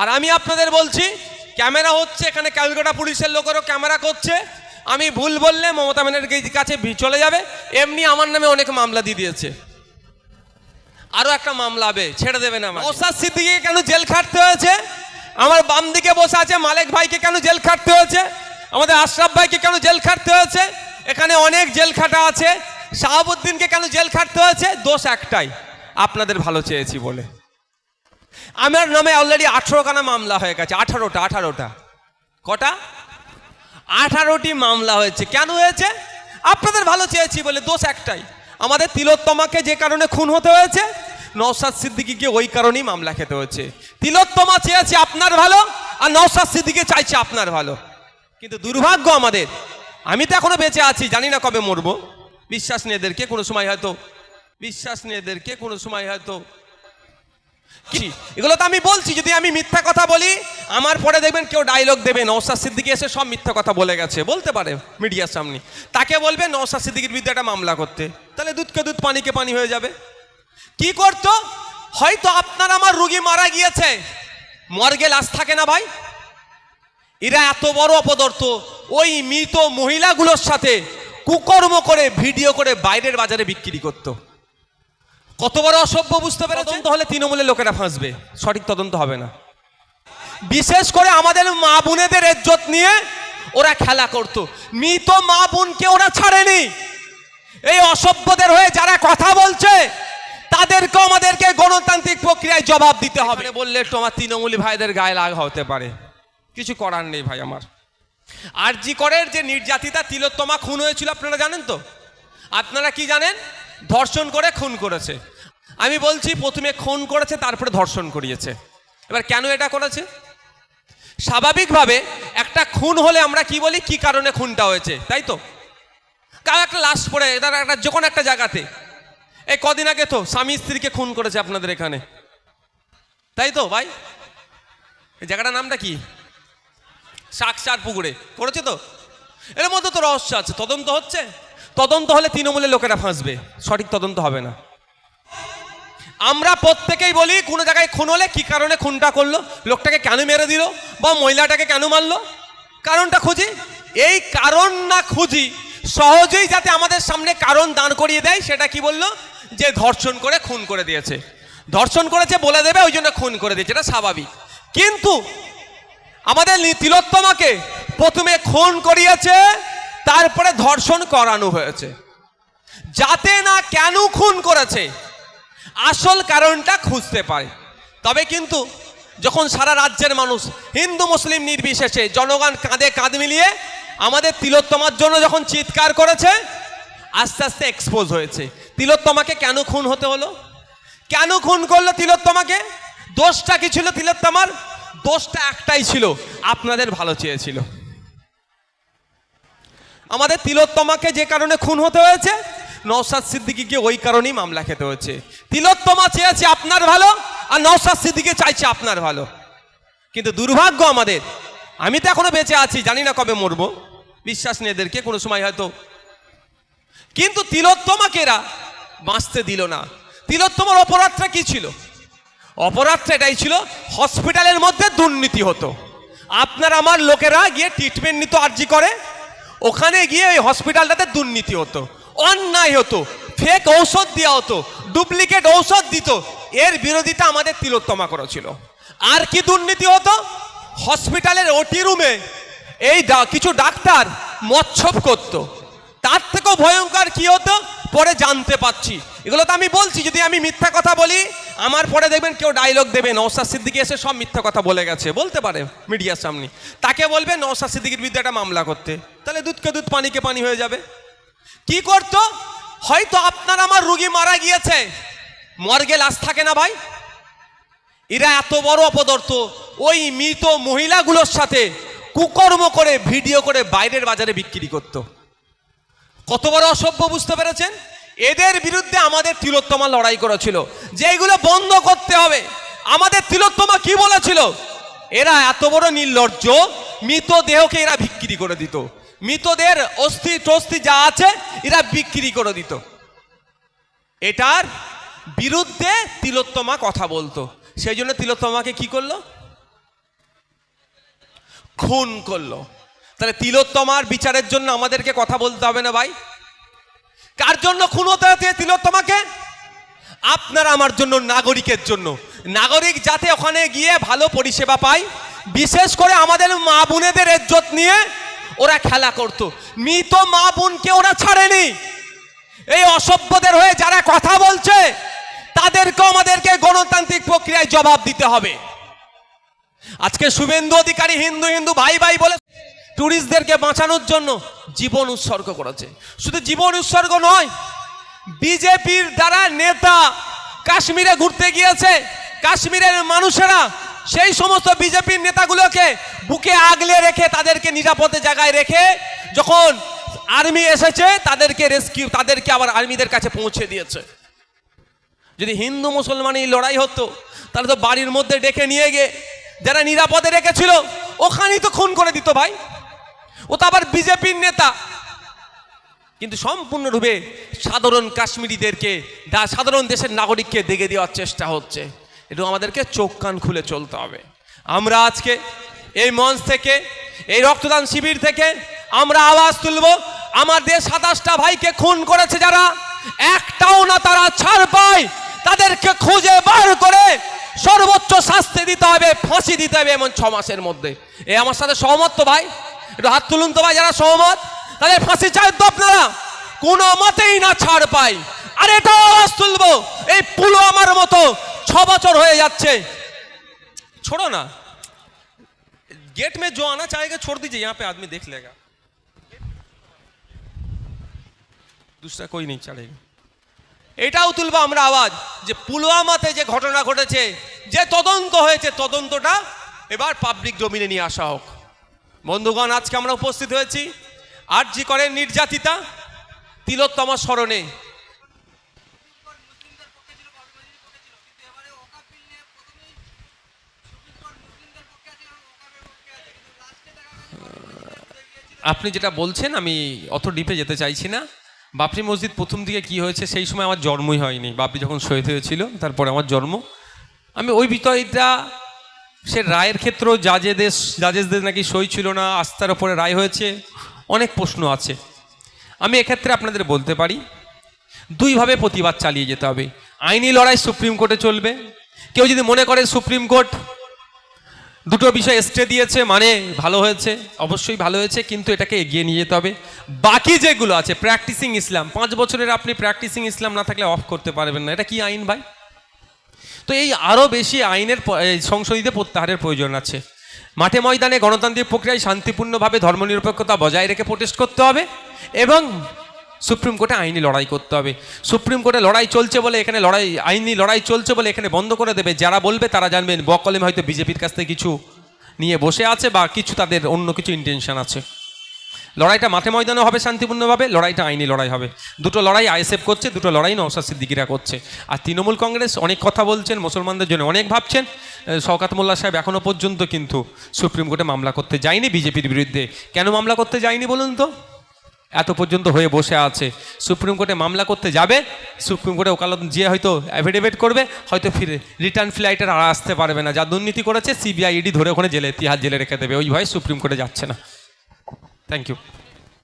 আর আমি আপনাদের বলছি, ক্যামেরা হচ্ছে, এখানে ক্যালকাটা পুলিশের লোকেরও ক্যামেরা করছে। আমি ভুল বললে মমতা ব্যানার্জির কাছে চলে যাবে। এমনি আমার নামে অনেক মামলা দিয়ে দিয়েছে। আরও একটা মামলা হবে, ছেড়ে দেবে না ওসাদ সিদ্দিকিকে কেন জেল খাটতে হয়েছে? আমার বাম দিকে বসে আছে মালেক ভাইকে কেন জেল খাটতে হয়েছে? আমাদের আশরাফ ভাইকে কেন জেল খাটতে হয়েছে? এখানে অনেক জেল খাটা আছে। শাহাবুদ্দিনকে কেন জেল খাটতে হয়েছে? দোষ একটাই, আপনাদের ভালো চেয়েছি বলে। আমার নামে অলরেডি আঠেরোখানা মামলা হয়ে গেছে, আঠারোটা আঠারোটা। কটা? আঠারোটি মামলা হয়েছে। কেন হয়েছে? আপনাদের ভালো চেয়েছি বলে দোষ একটাই। আমাদের তিলোত্তমাকে যে কারণে খুন হতে হয়েছে নওসাদ সিদ্দিকিকে ওই কারণেই মামলা খেতে হয়েছে। তিলোত্তমা চেয়েছে আপনার ভালো, আর নওসাদ সিদ্দিকি চাইছে আপনার ভালো। কিন্তু দুর্ভাগ্য আমাদের। আমি তো এখনও বেঁচে আছি, জানি না কবে মরবো। বিশ্বাস নেই এদেরকে, কোনো সময় হয়তো, বিশ্বাস নেই এদেরকে, কোনো সময় হয়তো এগুলো তো আমি বলছি, যদি আমি মিথ্যা কথা বলি, আমার পরে দেখবেন কেউ ডায়লগ দেবে নওসাদ সিদ্দিকি এসে সব মিথ্যা কথা বলে গেছে, বলতে পারে মিডিয়ার সামনে। তাকে বলবে নওসাদ সিদ্দিকির বিরুদ্ধে একটা মামলা করতে। তাহলে দুধকে দুধ, পানিকে পানি হয়ে যাবে। কি করতো? হয়তো আপনার আমার রুগী মারা গিয়েছে। মর্গে লাশ থাকে না ভাই। এরা এত বড় অপদর্থ। ওই মৃত মহিলাগুলোর সাথে কুকর্ম করে, ভিডিও করে বাইরের বাজারে বিক্রি করতো। কত বড় অসভ্য বুঝতে পেরে তদন্ত হলে তৃণমূলের লোকেরা ফাঁসবে। সঠিক তদন্ত হবে না। বিশেষ করে আমাদের মা বোনেদের ইজ্জত নিয়ে ওরা খেলা করত। মৃত মা বোনকে ওরা ছাড়েনি। এই অসভ্যদের হয়ে যারা কথা বলছে তাদেরকেও আমাদেরকে গণতান্ত্রিক প্রক্রিয়ায় জবাব দিতে হবে। বললে একটু আমার তৃণমূলী ভাইদের গায়ে লাগা হতে পারে। কিছু করার নেই ভাই আমার। আর জি করের যে নির্যাতিতা তিলোত্তমা খুন হয়েছিল আপনারা জানেন তো? আপনারা কি জানেন? ধর্ষণ করে খুন করেছে। আমি বলছি, প্রথমে খুন করেছে, তারপরে ধর্ষণ করিয়েছে। এবার কেন এটা করেছে? স্বাভাবিকভাবে একটা খুন হলে আমরা কি বলি? কি কারণে খুনটা হয়েছে, তাই তো? কার একটা লাশ পড়ে তার একটা যে কোনো একটা জায়গাতে। এই কদিন আগে তো স্বামী স্ত্রীকে খুন করেছে আপনাদের এখানে। তাই তো, ভাই? এই জায়গাটার নামটা কি? শাকসার পুকুরে। করেছে তো? এর মধ্যে তো রহস্য আছে, তদন্ত হচ্ছে। তদন্ত হলে তৃণমূলের লোকেরা ফাঁসবে। সঠিক তদন্ত হবে না। আমরা প্রত্যেকেই বলি, কোনো জায়গায় খুন হলে কি কারণে খুনটা করল? লোকটাকে কেন মেরে দিল? বা মহিলাটাকে কেন মারলো? কারণটা খুঁজি। এই কারণ না খুঁজি, সহজেই যাতে আমাদের সামনে কারণ দাঁড় করিয়ে দেয়, সেটা কি বলল? যে ধর্ষণ করে খুন করে দিয়েছে। ধর্ষণ করেছে বলে দেবে, ওই জন্য খুন করে দিয়েছে, এটা স্বাভাবিক। কিন্তু আমাদের তিলোত্তমাকে প্রথমে খুন করিয়েছে তারপরে ধর্ষণ করানো হয়েছে। যাতে না কেন খুন করেছে, আসল কারণটা খুঁজতে পারে। তবে কিন্তু যখন সারা রাজ্যের মানুষ, হিন্দু, মুসলিম নির্বিশেষে জনগণ কাঁধে কাঁধ মিলিয়ে আমাদের তিলোত্তমার জন্য যখন চিৎকার করেছে, আস্তে আস্তে এক্সপোজ হয়েছে। তিলোত্তমাকে কেন খুন হতে হলো? কেন খুন করল তিলোত্তমাকে? দোষটা কি ছিল তিলোত্তমার? দোষটা একটাই ছিল, আপনাদের ভালো চেয়েছিল। আমাদের তিলোত্তমাকে যে কারণে খুন হতে হয়েছে নওসাদ সিদ্দিকিকে ওই কারণেই মামলা খেতে হয়েছে। তিলোত্তমা চেয়েছে আপনার ভালো, আর নওসাদ সিদ্দিকি চাইছে আপনার ভালো। কিন্তু দুর্ভাগ্য আমাদের, আমি তো এখনও বেঁচে আছি, জানি না কবে মরবো। বিশ্বাস নেই এদেরকে, কোনো সময় হয়তো। কিন্তু তিলোত্তমাকে এরা বাঁচতে দিল না। তিলোত্তমার অপরাধটা কি ছিল? অপরাধটা এটাই ছিল, হসপিটালের মধ্যে দুর্নীতি হতো। আপনার আমার লোকেরা গিয়ে ট্রিটমেন্ট নিত, আর্জি করে। ওখানে গিয়ে ওই হসপিটালটাতে দুর্নীতি হতো, অন্যায় হতো ফেক ঔষধ দেওয়া হতো ডুপ্লিকেট ঔষধ দিত। এর বিরোধিতা আমাদের তিলোত্তমা করেছিল। আর কি দুর্নীতি হতো? হসপিটালের ওটি রুমে এই কিছু ডাক্তার মচ্ছব করতো। তার থেকেও ভয়ঙ্কর কি হতো? পরে জানতে পাচ্ছি এগুলো তো আমি বলছি, যদি আমি মিথ্যা কথা বলি আমার পরে দেখবেন কেউ ডায়লগ দেবে নওসাদ সিদ্দিকি এসে সব মিথ্যা কথা বলে গেছে। বলতে পারে মিডিয়ার সামনে। তাকে বলবে নওসাদ সিদ্দিকির বিরুদ্ধে একটা মামলা করতে। তাহলে দুধকে দুধ, পানিকে পানি হয়ে যাবে। কি করতো? হয়তো আপনার আমার রুগী মারা গিয়েছে। মর্গে লাশ থাকে না ভাই? এরা এত বড় অপদর্থ। ওই মৃত মহিলাগুলোর সাথে কুকর্ম করে, ভিডিও করে বাইরের বাজারে বিক্রি করতো। কত বড় অসভ্য, বুঝতে পেরেছেন? এদের বিরুদ্ধে আমাদের তিলোত্তমা লড়াই করেছিল। যে এগুলো বন্ধ করতে হবে। আমাদের তিলোত্তমা কি বলেছিল? এরা এত বড় নির্লজ্জ মৃতদেহকে এরা বিক্রি করে দিত। মৃতদের অস্থি টস্থি যা আছে, এরা বিক্রি করে দিত। এটার বিরুদ্ধে তিলোত্তমা কথা বলতো। সেই জন্য তিলোত্তমাকে কি করল? খুন করল। তাহলে তিলোত্তমার বিচারের জন্য আমাদেরকে কথা বলতে হবে না ভাই? কার জন্য খুন হতে তিলোত্তমাকে আপনার আমার জন্য নাগরিকের জন্য। নাগরিক যাতে ওখানে গিয়ে ভালো পরিষেবা পায়, বিশেষ করে আমাদের মা বোনেদের ইজ্জত নিয়ে ওরা খেলা করত। মৃত মা বোনকে ওরা ছাড়েনি। এই অসভ্যদের হয়ে যারা কথা বলছে, তাদেরকেও আমাদেরকে গণতান্ত্রিক প্রক্রিয়ায় জবাব দিতে হবে। আজকে শুভেন্দু অধিকারী হিন্দু হিন্দু ভাই ভাই বলে ট্যুরিস্টদেরকে বাঁচানোর জন্য জীবন উৎসর্গ করেছে। শুধু জীবন উৎসর্গ নয়, বিজেপির দ্বারা নেতা কাশ্মীরে ঘুরতে গিয়েছে। কাশ্মীরের মানুষেরা সেই সমস্ত বিজেপির নেতাগুলোকে বুকে আগলে রেখে তাদেরকে নিরাপদে জায়গায় রেখে যখন আর্মি এসেছে, তাদেরকে রেস্কিউ, তাদেরকে আবার আর্মিদের কাছে পৌঁছে দিয়েছে। যদি হিন্দু মুসলমান এই লড়াই হতো, তাহলে তো বাড়ির মধ্যে ডেকে নিয়ে গিয়ে যারা নিরাপদে রেখেছিল, ওখানেই তো খুন করে দিত ভাই। ও তো আবার বিজেপির নেতা। কিন্তু সম্পূর্ণরূপে সাধারণ কাশ্মীরিদেরকে সাধারণ দেশের নাগরিককে দেখে দেওয়ার চেষ্টা হচ্ছে। একটু আমাদেরকে চোখ কান খুলে চলতে হবে। আমরা আজকে এই মঞ্চ থেকে, এই রক্তদান শিবির থেকে আমরা আওয়াজ তুলব। আমাদের সাতাশটা ভাইকে খুন করেছে যারা, একটাও না তারা ছাড় পায়। তাদেরকে খুঁজে বার করে সর্বোচ্চ শাস্তি দিতে হবে, ফাঁসি দিতে হবে এমন ছ মাসের মধ্যে। এ আমার সাথে সহমত তো ভাই? একটু হাত তুলুন তো ভাই যারা সহমত তাদের ফাঁসি চাই তো আপনারা কোনো মতেই না ছাড় পাই আর এটাও আওয়াজ তুলবো এই পুলওয়ামার মতো ছ বছর হয়ে যাচ্ছে छोड़ो ना गेट में जो आना चाहेगा छोड़ दीजिए यहाँ पे आदमी देख लेगा दूसरा कोई नहीं चढ़ेगा এটাও তুলবো আমরা আওয়াজ যে পুলওয়ামাতে যে ঘটনা ঘটেছে যে তদন্ত হয়েছে তদন্তটা এবার পাবলিক ডোমিনে নিয়ে আসা হোক বন্ধুগণ, আজকে আমরা উপস্থিত হয়েছি আর জি করে নির্যাতিতা তিলোত্তমা স্মরণে। আপনি যেটা বলছেন, আমি অত ডিপে যেতে চাইছি না। বাপরি মসজিদ প্রথম দিকে কি হয়েছে, সেই সময় আমার জন্মই হয়নি। বাপরি যখন শহীদ হয়েছিল, তারপরে আমার জন্ম। আমি ওই বিষয়টা সে রায়ের ক্ষেত্রেও জাজেদের জাজেসদের নাকি সই ছিল না, আস্থার ওপরে রায় হয়েছে, অনেক প্রশ্ন আছে। আমি এক্ষেত্রে আপনাদের বলতে পারি, দুইভাবে প্রতিবাদ চালিয়ে যেতে হবে। আইনি লড়াই সুপ্রিম কোর্টে চলবে। কেউ যদি মনে করে সুপ্রিম কোর্ট দুটো বিষয় স্টে দিয়েছে মানে ভালো হয়েছে, অবশ্যই ভালো হয়েছে, কিন্তু এটাকে এগিয়ে নিয়ে যেতে হবে। বাকি যেগুলো আছে প্র্যাকটিসিং ইসলাম পাঁচ বছরের আপনি প্র্যাকটিসিং ইসলাম না থাকলে অফ করতে পারবেন না। এটা কি আইন ভাই? তো এই আরও বেশি আইনের সংশোধিত প্রত্যাহারের প্রয়োজন আছে। মাঠে ময়দানে গণতান্ত্রিক প্রক্রিয়ায় শান্তিপূর্ণভাবে ধর্মনিরপেক্ষতা বজায় রেখে প্রটেস্ট করতে হবে এবং সুপ্রিম কোর্টে আইনি লড়াই করতে হবে। সুপ্রিম কোর্টে লড়াই চলছে বলে এখানে লড়াই, আইনি লড়াই চলছে বলে এখানে বন্ধ করে দেবে। যারা বলবে তারা জানবেন বকলেম হয়তো বিজেপির কাছ থেকে কিছু নিয়ে বসে আছে বা কিছু তাদের অন্য কিছু ইন্টেনশন আছে। লড়াইটা মাঠে ময়দানে হবে শান্তিপূর্ণভাবে, লড়াইটা আইনি লড়াই হবে। দুটো লড়াই আইএসএফ করছে, দুটো লড়াই নওসাদ সিদ্দিকিরা করছে। আর তৃণমূল কংগ্রেস অনেক কথা বলছেন, মুসলমানদের জন্য অনেক ভাবছেন। শওকাত মোল্লা সাহেব এখনও পর্যন্ত কিন্তু সুপ্রিম কোর্টে মামলা করতে যায়নি বিজেপির বিরুদ্ধে। কেন মামলা করতে যায়নি বলুন তো? এত পর্যন্ত হয়ে বসে আছে। সুপ্রিম কোর্টে মামলা করতে যাবে, সুপ্রিম কোর্টে ওকালত যে হয়তো অ্যাফিডেভিট করবে, হয়তো ফিরে রিটার্ন ফ্লাইটের আর আসতে পারবে না। যা দুর্নীতি করেছে সিবিআই ইডি ধরে ওখানে জেলে, তিহার জেলে রেখে দেবে। ওই ভয়ে সুপ্রিম কোর্টে যাচ্ছে না। Thank you.